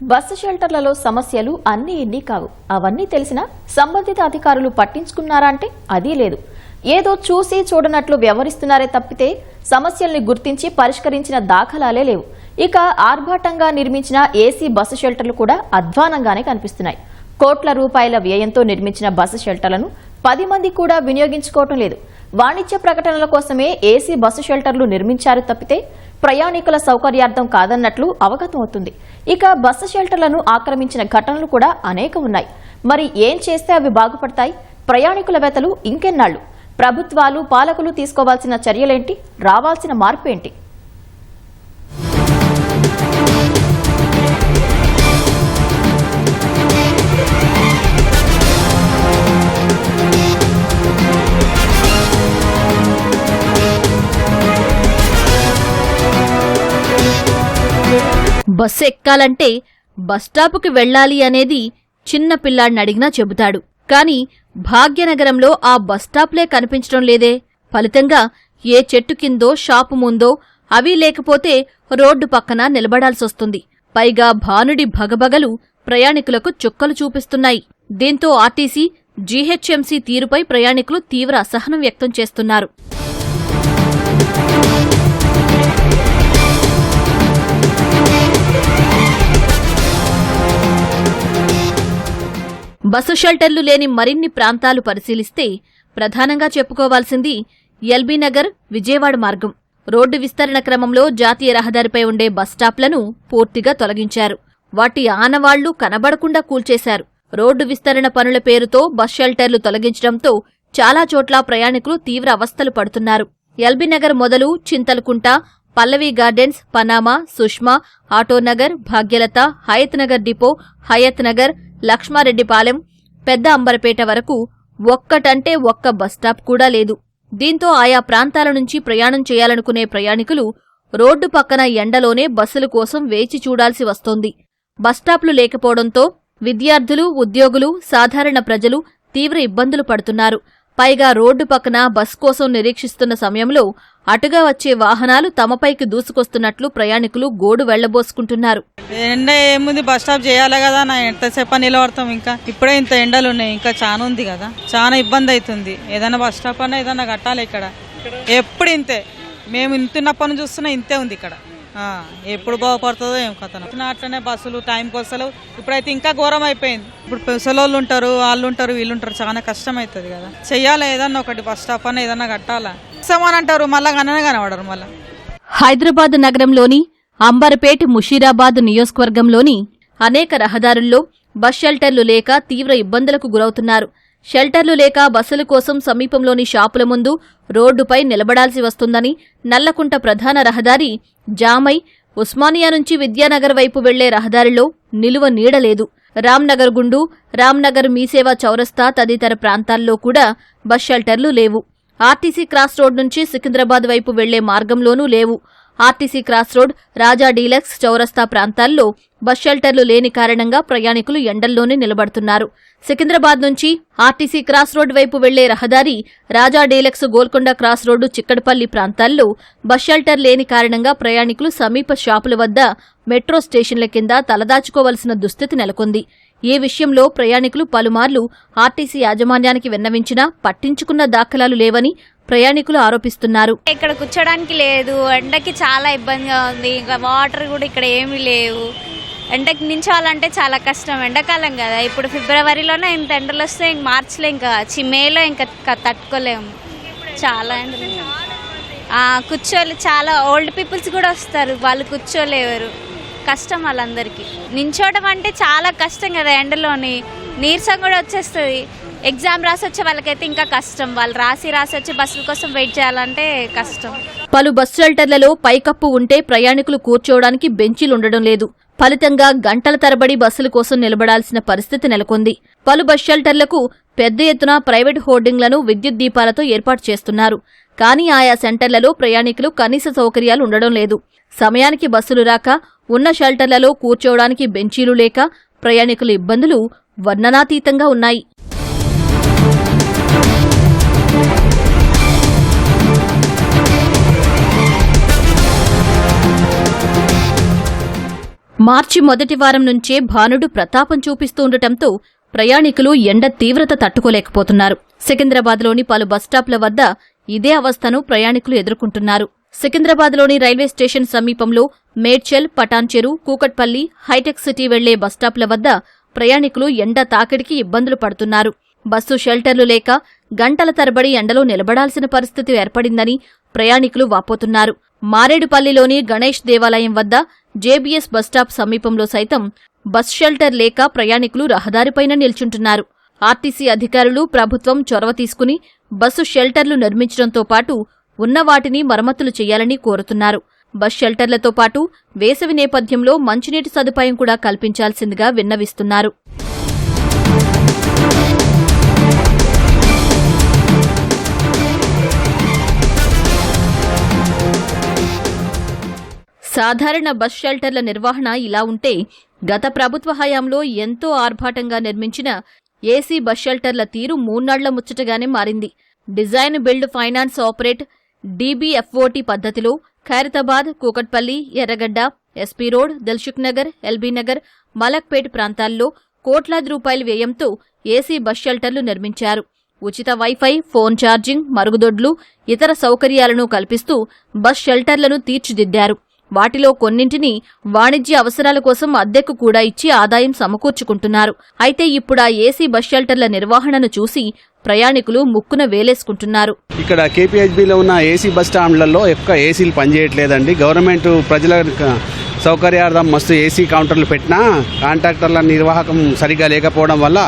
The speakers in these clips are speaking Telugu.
బస్సు షెల్టర్లలో సమస్యలు అన్ని ఇన్ని కావు. అవన్నీ తెలిసినా సంబంధిత అధికారులు పట్టించుకున్నారా అంటే అదీ లేదు. ఏదో చూసి చూడనట్లు వ్యవహరిస్తున్నారే తప్పితే సమస్యల్ని గుర్తించి పరిష్కరించిన దాఖలాలే లేవు. ఇక ఆర్భాటంగా నిర్మించిన ఏసీ బస్సు షెల్టర్లు కూడా అధ్వానంగానే కనిపిస్తున్నాయి. కోట్ల రూపాయల వ్యయంతో నిర్మించిన బస్సు షెల్టర్లను పది మంది కూడా వినియోగించుకోవటం లేదు. వాణిజ్య ప్రకటనల కోసమే ఏసీ బస్సు షెల్టర్లు నిర్మించారు తప్పితే ప్రయాణికుల సౌకర్యార్థం కాదన్నట్లు అవగతమవుతుంది ఇక బస్సు షెల్టర్లను ఆక్రమించిన ఘటనలు కూడా అనేక ఉన్నాయి. మరి ఏం చేస్తే అవి బాగుపడతాయి? ప్రయాణికుల వేతలు ఇంకెన్నాళ్ళు ప్రభుత్వాలు పాలకులు తీసుకోవాల్సిన చర్యలేంటి? రావాల్సిన మార్పు ఏంటి బస్సు ఎక్కాలంటే బస్టాపుకి వెళ్ళాలి అనేది చిన్న పిల్లాడిని అడిగినా చెబుతాడు. కాని భాగ్యనగరంలో ఆ బస్టాప్లే కనిపించడం లేదే. ఫలితంగా ఏ చెట్టు కిందో షాపు ముందో అవి లేకపోతే రోడ్డు పక్కన నిలబడాల్సొస్తుంది. పైగా భానుడి భగభగలు ప్రయాణికులకు చుక్కలు చూపిస్తున్నాయి. దీంతో ఆర్టీసీ జీహెచ్ఎంసీ తీరుపై ప్రయాణికులు తీవ్ర అసహనం వ్యక్తం చేస్తున్నారు. బస్సు షెల్టర్లు లేని మరిన్ని ప్రాంతాలు పరిశీలిస్తే ప్రధానంగా చెప్పుకోవాల్సింది ఎల్బీనగర్ విజయవాడ మార్గం. రోడ్డు విస్తరణ క్రమంలో జాతీయ రహదారిపై ఉండే బస్టాప్లను పూర్తిగా తొలగించారు. వాటి ఆనవాళ్ళు కనబడకుండా కూల్చేశారు. రోడ్డు విస్తరణ పనుల పేరుతో బస్ షెల్టర్లు తొలగించడంతో చాలా చోట్ల ప్రయాణికులు తీవ్ర అవస్థలు పడుతున్నారు. ఎల్బీనగర్ మొదలు Chintalakunta Pallavi gardens Panama Sushma Autonagar Bhagyalatha Hayath Nagar depot Hayath Nagar Lakshmareddypalem పెద్ద అంబరపేట వరకు ఒక్కటంటే ఒక్క బస్టాప్ కూడా లేదు. దీంతో ఆయా ప్రాంతాల నుంచి ప్రయాణం చేయాలనుకునే ప్రయాణికులు రోడ్డు పక్కన ఎండలోనే బస్సుల కోసం వేచి చూడాల్సి వస్తోంది. బస్టాప్లు లేకపోవడంతో విద్యార్థులు ఉద్యోగులు సాధారణ ప్రజలు తీవ్ర ఇబ్బందులు పడుతున్నారు. పైగా రోడ్డు పక్కన బస్ కోసం నిరీక్షిస్తున్న సమయంలో అటుగా వచ్చే వాహనాలు తమపైకి దూసుకొస్తున్నట్లు ప్రయాణికులు గోడు వెళ్ళబోసుకుంటున్నారు. ఎండ ఏముంది? బస్ స్టాప్ చేయాలి కదా నా ఎంతసేపు నిలబడతాం ఇంకా. ఇప్పుడే ఇంత ఎండలు ఉన్నాయి ఇంకా చాలా ఉంది కదా. చాలా ఇబ్బంది అవుతుంది. ఏదైనా బస్ స్టాప్ అన్నా ఏదైనా కట్టాలి ఇక్కడ. ఎప్పుడు ఇంతే. మేము ఇంతున్నప్పటి నుంచి చూస్తున్నా ఇంతే ఉంది ఇక్కడ. ఎప్పుడు బాగుపడుతుందో ఏం కథ అట్లనే బస్సులు టైంకి వస్తలేవు. ఇప్పుడైతే ఇంకా ఘోరం అయిపోయింది. ఇప్పుడు పెసలోళ్ళు ఉంటారు వాళ్ళు ఉంటారు వీళ్ళు ఉంటారు చాలా కష్టం అవుతుంది కదా. చెయ్యాలి ఏదన్నా ఒకటి బస్ స్టాప్ అని ఏదన్నా కట్టాలా? ఇస్తామని అంటారు మళ్ళా కననే కనబడరు మళ్ళీ. హైదరాబాద్ నగరంలోని అంబర్పేట్ ముషీరాబాద్ నియోజకవర్గంలోని అనేక రహదారుల్లో బస్ షెల్టర్లు లేక తీవ్ర ఇబ్బందులకు గురవుతున్నారు. షెల్టర్లు లేక బస్సుల కోసం సమీపంలోని షాపుల ముందు రోడ్డుపై నిలబడాల్సి వస్తుందని నల్లకుంట ప్రధాన రహదారి జామై ఉస్మానియా నుంచి విద్యానగర్ వైపు వెళ్ళే రహదారిలో నిలువ నీడలేదు రామ్నగర్ గుండు రామ్నగర్ మీసేవా చౌరస్తా తదితర ప్రాంతాల్లో కూడా బస్ షెల్టర్లు లేవు. ఆర్టీసీ క్రాస్ రోడ్ నుంచి సికింద్రాబాద్ వైపు వెళ్ళే మార్గంలోనూ లేవు. RTC cross road Raja deluxe చౌరస్తా ప్రాంతాల్లో బస్ షెల్టర్లు లేని కారణంగా ప్రయాణికులు ఎండల్లోనే నిలబడుతున్నారు. సికింద్రాబాద్ నుంచి ఆర్టీసీ క్రాస్ రోడ్ వైపు వెళ్ళే రహదారి Raja deluxe Golconda cross road Chikkadpally ప్రాంతాల్లో బస్ షెల్టర్ లేని కారణంగా ప్రయాణికులు సమీప షాపుల వద్ద మెట్రో స్టేషన్ల కింద తలదాచుకోవలసిన దుస్థితి నెలకొంది. ఈ విషయంలో ప్రయాణికులు పలుమార్లు ఆర్టీసీ యాజమాన్యానికి విన్నవించినా పట్టించుకున్న దాఖలాలు లేవని ప్రయాణికులు ఆరోపిస్తున్నారు. ఇక్కడ కూర్చోడానికి లేదు. ఎండకి చాలా ఇబ్బందిగా ఉంది. ఇంకా వాటర్ కూడా ఇక్కడ ఏమీ లేవు. ఎండకి నించోవాలంటే చాలా కష్టం. ఎండాకాలం కదా. ఇప్పుడు ఫిబ్రవరిలోనే ఇంత ఎండలు వస్తే ఇంక మార్చిలో ఇంకా. మేలో ఇంకా తట్టుకోలేము చాలా ఎండలు కూర్చోలే చాలా ఓల్డ్ పీపుల్స్ కూడా వస్తారు. వాళ్ళు కూర్చోలేవరు కష్టం వాళ్ళందరికీ. నించోవడం అంటే చాలా కష్టం కదా ఎండలోని. నీరసం కూడా వచ్చేస్తుంది. ఎగ్జామ్ రాసి వచ్చే వాళ్ళకైతే ఇంకా కష్టం. వాళ్ళు రాసి రాసి వచ్చే బస్సుల కోసం వెయిట్ చేయాలంటే కష్టం. పలు బస్ షెల్టర్లలో పైకప్పు ఉంటే ప్రయాణికులు కూర్చోవడానికి బెంచీలు ఉండడం లేదు. ఫలితంగా గంటల తరబడి బస్సుల కోసం నిలబడాల్సిన పరిస్థితి నెలకొంది. పలు బస్ షెల్టర్లకు పెద్ద ఎత్తున ప్రైవేట్ హోర్డింగ్లను విద్యుత్ దీపాలతో ఏర్పాటు చేస్తున్నారు. కానీ ఆయా సెంటర్లలో ప్రయాణికులు కనీస సౌకర్యాలు ఉండడం లేదు. సమయానికి బస్సులు రాక ఉన్న షెల్టర్లలో కూర్చోవడానికి బెంచీలు లేక ప్రయాణికుల ఇబ్బందులు వర్ణనాతీతంగా ఉన్నాయి. మార్చి మొదటి వారం నుంచే భానుడు ప్రతాపం చూపిస్తూ ఉండటంతో ప్రయాణికులు ఎండ తీవ్రత తట్టుకోలేకపోతున్నారు. సికింద్రాబాద్లోని పలు బస్టాప్ల వద్ద ఇదే అవస్థను ప్రయాణికులు ఎదుర్కొంటున్నారు. సికింద్రాబాద్లోని రైల్వే స్టేషన్ సమీపంలో మేడ్చల్ పటాన్చెరు కూకట్పల్లి హైటెక్ సిటీ వెళ్ళే బస్టాప్ల వద్ద ప్రయాణికులు ఎండ తాకిడికి ఇబ్బందులు పడుతున్నారు. బస్సు షెల్టర్లు లేక గంటల తరబడి ఎండలో నిలబడాల్సిన పరిస్థితి ఏర్పడిందని ప్రయాణికులు వాపోతున్నారు. మారేడుపల్లిలోని గణేష్ దేవాలయం వద్ద జేబీఎస్ బస్టాప్ సమీపంలో సైతం బస్ షెల్టర్ లేక ప్రయాణికులు రహదారిపైన నిల్చుంటున్నారు. ఆర్టీసీ అధికారులు ప్రభుత్వం చొరవ తీసుకుని బస్సు షెల్టర్లు నిర్మించడంతో పాటు ఉన్న వాటిని మరమ్మతులు చేయాలని కోరుతున్నారు. బస్ షెల్టర్లతో పాటు వేసవి నేపథ్యంలో మంచినీటి సదుపాయం కూడా కల్పించాల్సిందిగా విన్నవిస్తున్నారు. సాధారణ బస్ షెల్టర్ల నిర్వహణ ఇలా ఉంటే గత ప్రభుత్వ హయాంలో ఎంతో ఆర్భాటంగా నిర్మించిన ఏసీ బస్ షెల్టర్ల తీరు మూన్నాళ్ళ ముచ్చటగానే మారింది. Design build finance operate DBFOT పద్ధతిలో Khairatabad Kukatpally Erragadda SP road Dilsukh Nagar LB Nagar Malakpet ప్రాంతాల్లో కోట్లాది రూపాయల వ్యయంతో ఏసీ బస్ షెల్టర్లు నిర్మించారు. ఉచిత వైఫై ఫోన్ ఛార్జింగ్ మరుగుదొడ్లు ఇతర సౌకర్యాలను కల్పిస్తూ బస్ షెల్టర్లను తీర్చిదిద్దారు. వాటిలో కొన్నింటిని వాణిజ్య అవసరాల కోసం అద్దెకు కూడా ఇచ్చి ఆదాయం సమకూర్చుకుంటున్నారు. అయితే ఇప్పుడు ఆ ఏసీ బస్ షెల్టర్ల నిర్వహణను చూసి ప్రయాణికులు ముక్కున వేలేసుకుంటున్నారు. ఇక్కడ కేపీహెచ్బిలో ఉన్న ఏసీ బస్ స్టాండ్లలో ఎక్కువ ఏసీలు పనిచేయట్లేదండి. గవర్నమెంట్ ప్రజల సౌకర్యార్థం మస్తు ఏసీ కౌంటర్లు పెట్టినా కాంట్రాక్టర్ల నిర్వాహకం సరిగా లేకపోవడం వల్ల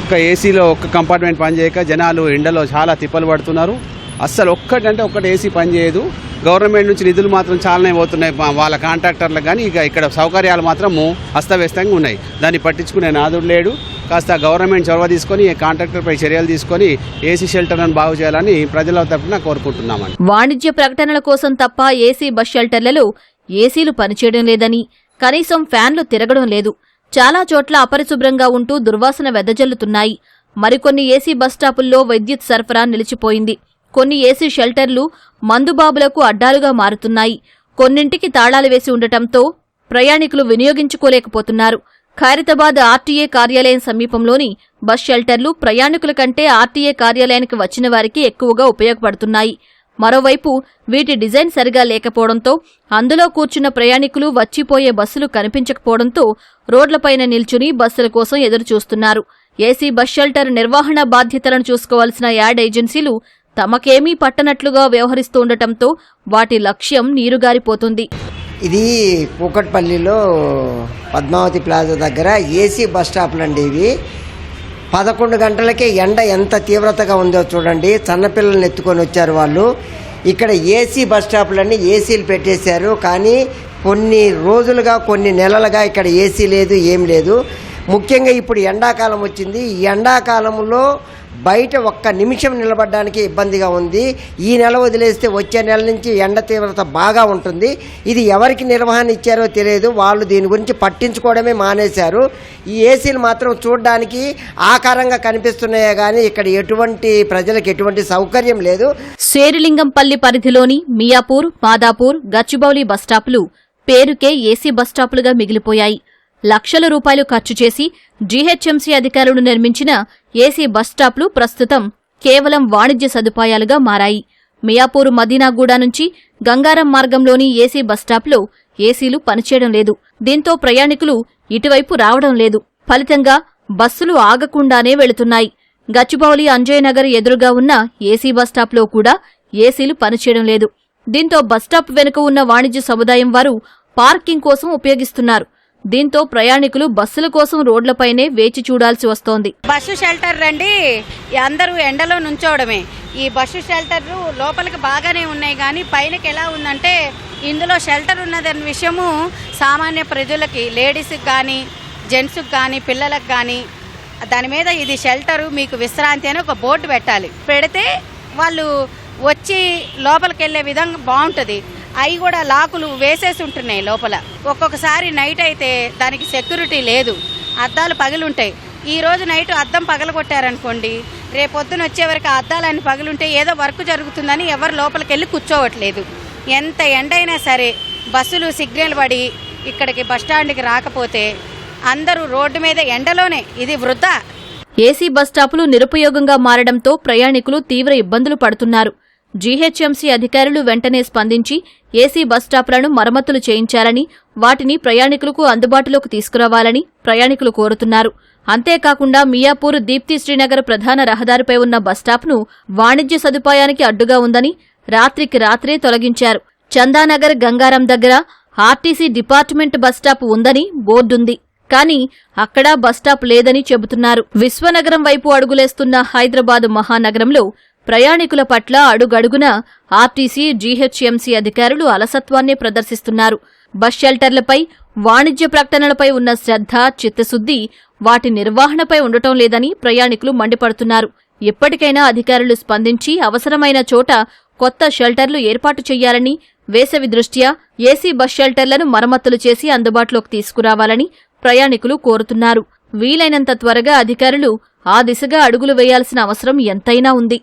ఒక్క ఏసీలో ఒక్క కంపార్ట్మెంట్ పనిచేయక జనాలు ఎండలో చాలా తిప్పలు పడుతున్నారు. అస్సలు ఒక్కటంటే ఒక్కటి ఏసీ పనిచేయదు గవర్నమెంట్ నుంచి నిధులు మాత్రం చాలానే పోతున్నాయి వాళ్ళ కాంట్రాక్టర్లకు కానీ ఇక ఇక్కడ సౌకర్యాలు మాత్రము అస్తవ్యస్తంగా ఉన్నాయి. దాన్ని పట్టించుకునే నాదుడు లేడు. కాస్త గవర్నమెంట్ చొరవ తీసుకొని కాంట్రాక్టర్పై చర్యలు తీసుకొని ఏసీ షెల్టర్లను బాగు చేయాలని ప్రజల తరఫున కోరుకుంటున్నామని వాణిజ్య ప్రకటనల కోసం తప్ప ఏసీ బస్ షెల్టర్లలో ఏసీలు పనిచేయడం లేదని కనీసం ఫ్యాన్లు తిరగడం లేదు. చాలా చోట్ల అపరిశుభ్రంగా ఉంటూ దుర్వాసన వెదజల్లుతున్నాయి. మరికొన్ని ఏసీ బస్ స్టాపుల్లో విద్యుత్ సరఫరా నిలిచిపోయింది. కొన్ని ఏసీ షెల్టర్లు మందుబాబులకు అడ్డాలుగా మారుతున్నాయి. కొన్నింటికి తాళాలు వేసి ఉండటంతో ప్రయాణికులు వినియోగించుకోలేకపోతున్నారు. ఖైరతాబాద్ ఆర్టీఏ కార్యాలయం సమీపంలోని బస్ షెల్టర్లు ప్రయాణికుల కంటే ఆర్టీఏ కార్యాలయానికి వచ్చిన వారికి ఎక్కువగా ఉపయోగపడుతున్నాయి. మరోవైపు వీటి డిజైన్ సరిగా లేకపోవడంతో అందులో కూర్చున్న ప్రయాణికులు వచ్చిపోయే బస్సులు కనిపించకపోవడంతో రోడ్లపైన నిల్చుని బస్సుల కోసం ఎదురుచూస్తున్నారు. ఏసీ బస్ షెల్టర్ నిర్వహణ బాధ్యతలను చూసుకోవాల్సిన యాడ్ ఏజెన్సీలు తమకేమీ పట్టనట్లుగా వ్యవహరిస్తూ ఉండటంతో వాటి లక్ష్యం నీరుగారిపోతుంది. ఇది కూకట్పల్లిలో పద్మావతి ప్లాజా దగ్గర ఏసీ బస్ స్టాప్లు అండి ఇవి. పదకొండు గంటలకే ఎండ ఎంత తీవ్రతగా ఉందో చూడండి. చిన్నపిల్లల్ని ఎత్తుకొని వచ్చారు వాళ్ళు. ఇక్కడ ఏసీ బస్ స్టాప్లన్నీ ఏసీలు పెట్టేశారు. కానీ కొన్ని రోజులుగా కొన్ని నెలలుగా ఇక్కడ ఏసీ లేదు ఏం లేదు. ముఖ్యంగా ఇప్పుడు ఎండాకాలం వచ్చింది. ఈ ఎండాకాలంలో బయట ఒక్క నిమిషం నిలబడడానికి ఇబ్బందిగా ఉంది. ఈ నెల వదిలేస్తే వచ్చే నెల నుంచి ఎండ తీవ్రత బాగా ఉంటుంది. ఇది ఎవరికి నిర్వహణ ఇచ్చారో తెలియదు. వాళ్ళు దీని గురించి పట్టించుకోవడమే మానేశారు. ఈ ఏసీలు మాత్రం చూడడానికి ఆకారంగా కనిపిస్తున్నాయే కానీ ఇక్కడ ఎటువంటి ప్రజలకు ఎటువంటి సౌకర్యం లేదు. శేరిలింగంపల్లి పరిధిలోని మియాపూర్ మాదాపూర్ గచ్చిబౌలి బస్టాపులు పేరుకే ఏసీ బస్టాపులుగా మిగిలిపోయాయి. లక్షల రూపాయలు ఖర్చు చేసి జీహెచ్ఎంసీ అధికారులు నిర్మించిన ఏసీ బస్టాప్లు ప్రస్తుతం కేవలం వాణిజ్య సదుపాయాలుగా మారాయి. మియాపూర్ మదీనాగూడ నుంచి గంగారం మార్గంలోని ఏసీ బస్టాప్లో ఏసీలు పనిచేయడం లేదు. దీంతో ప్రయాణికులు ఇటువైపు రావడం లేదు. ఫలితంగా బస్సులు ఆగకుండానే వెళుతున్నాయి. గచ్చిబౌలి అంజయనగర్ ఎదురుగా ఉన్న ఏసీ బస్టాప్లో కూడా ఏసీలు పనిచేయడం లేదు. దీంతో బస్టాప్ వెనుక ఉన్న వాణిజ్య సముదాయం వారు పార్కింగ్ కోసం ఉపయోగిస్తున్నారు. దీంతో ప్రయాణికులు బస్సుల కోసం రోడ్లపైనే వేచి చూడాల్సి వస్తోంది. బస్సు షెల్టర్ రండి. అందరూ ఎండలో నుంచోవడమే. ఈ బస్సు షెల్టర్ లోపలికి బాగానే ఉన్నాయి కానీ పైనకి ఎలా ఉందంటే ఇందులో షెల్టర్ ఉన్నదన్న విషయము సామాన్య ప్రజలకి లేడీస్కి కానీ జెంట్స్కి కానీ పిల్లలకు కానీ దాని మీద ఇది షెల్టరు మీకు విశ్రాంతి అని ఒక బోర్డు పెట్టాలి. పెడితే వాళ్ళు వచ్చి లోపలికి వెళ్ళే విధంగా బాగుంటుంది. అవి కూడా లాకులు వేసేసి ఉంటున్నాయి లోపల. ఒక్కొక్కసారి నైట్ అయితే దానికి సెక్యూరిటీ లేదు. అద్దాలు పగిలుంటాయి. ఈ రోజు నైట్ అద్దం పగలగొట్టారనుకోండి రేపొద్దున వచ్చే వరకు ఆ అద్దాలన్నీ పగులుంటే ఏదో వర్క్ జరుగుతుందని ఎవరు లోపలికి వెళ్ళి కూర్చోవట్లేదు. ఎంత ఎండైనా సరే బస్సులు సిగ్నల్ పడి ఇక్కడికి బస్టాండ్కి రాకపోతే అందరూ రోడ్డు మీద ఎండలోనే. ఇది వృధా. ఏసీ బస్టాపులు నిరుపయోగంగా మారడంతో ప్రయాణికులు తీవ్ర ఇబ్బందులు పడుతున్నారు. జీహెచ్ఎంసీ అధికారులు వెంటనే స్పందించి ఏసీ బస్టాప్లను మరమ్మతులు చేయించాలని వాటిని ప్రయాణికులకు అందుబాటులోకి తీసుకురావాలని ప్రయాణికులు కోరుతున్నారు. అంతేకాకుండా మియాపూర్ దీప్తి శ్రీనగర్ ప్రధాన రహదారిపై ఉన్న బస్టాప్ను వాణిజ్య సదుపాయానికి అడ్డుగా ఉందని రాత్రికి రాత్రే తొలగించారు. చందానగర్ గంగారం దగ్గర ఆర్టీసీ డిపార్ట్మెంట్ బస్టాప్ ఉందని బోర్డుంది. కానీ అక్కడా బస్టాప్ లేదని చెబుతున్నారు. విశ్వనగరం వైపు అడుగులేస్తున్న హైదరాబాద్ మహానగరంలో ప్రయాణికుల పట్ల అడుగడుగున ఆర్టీసీ జీహెచ్ఎంసీ అధికారులు అలసత్వాన్నే ప్రదర్శిస్తున్నారు. బస్ షెల్టర్లపై వాణిజ్య ప్రకటనలపై ఉన్న శ్రద్ధ చిత్తశుద్ధి వాటి నిర్వహణపై ఉండటం లేదని ప్రయాణికులు మండిపడుతున్నారు. ఎప్పటికైనా అధికారులు స్పందించి అవసరమైన చోట కొత్త షెల్టర్లు ఏర్పాటు చేయాలని వేసవి దృష్ట్యా ఏసీ బస్ షెల్టర్లను మరమ్మతులు చేసి అందుబాటులోకి తీసుకురావాలని ప్రయాణికులు కోరుతున్నారు. వీలైనంత త్వరగా అధికారులు ఆ దిశగా అడుగులు వేయాల్సిన అవసరం ఎంతైనా ఉంది.